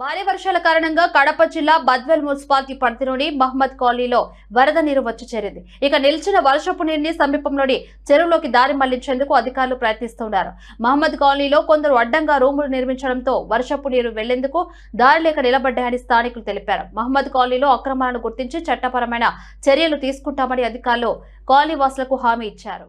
భారీ వర్షాల కారణంగా కడప జిల్లా బద్వేల్ మున్సిపాలిటీ పరిధిలోని మహమ్మద్ కాలనీలో వరద నీరు వచ్చి చేరింది. ఇక నిలిచిన వర్షపు నీరుని సమీపంలోని చెరువులోకి దారి మళ్ళించేందుకు అధికారులు ప్రయత్నిస్తున్నారు. మహమ్మద్ కాలనీలో కొందరు అడ్డంగా రూములు నిర్మించడంతో వర్షపు నీరు వెళ్ళేందుకు దారి లేక నిలబడ్డాయని స్థానికులు తెలిపారు. మహమ్మద్ కాలనీలో అక్రమాలను గుర్తించి చట్టపరమైన చర్యలు తీసుకుంటామని అధికారులు కాలనీ వాసులకు హామీ ఇచ్చారు.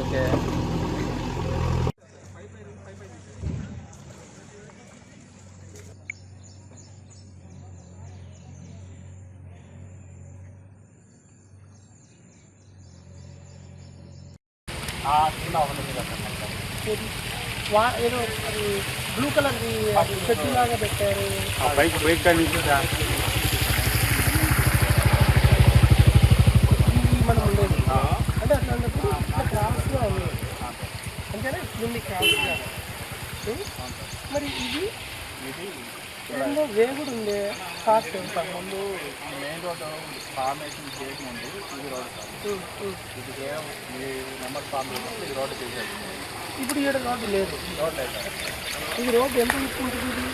ఓకే. ఏదో అది బ్లూ కలర్ చెట్టు లాగా పెట్టారు. బైక్ బైక్ కానీ అంటే అట్లాంటప్పుడు ఇట్లా క్రాస్గా ఉంది అంతేనా ఇట్లుంది క్రాస్గా ఉం? మరి ఇది ఏందో వేగుడు ఉండే కాస్ట్ ముందు మెయిన్ రోడ్ ఫార్మేషన్ గేట్ ముందు ఇది రోడ్ ఇది కేవలం ఈ నెంబర్ ఫార్మ్ ఈ రోడ్ తీసేది ఇప్పుడు ఈడ రోడ్డు లేదు. రోడ్ లేదు. ఇది రోడ్డు ఎంత తీసుకుంటుంది ఇది?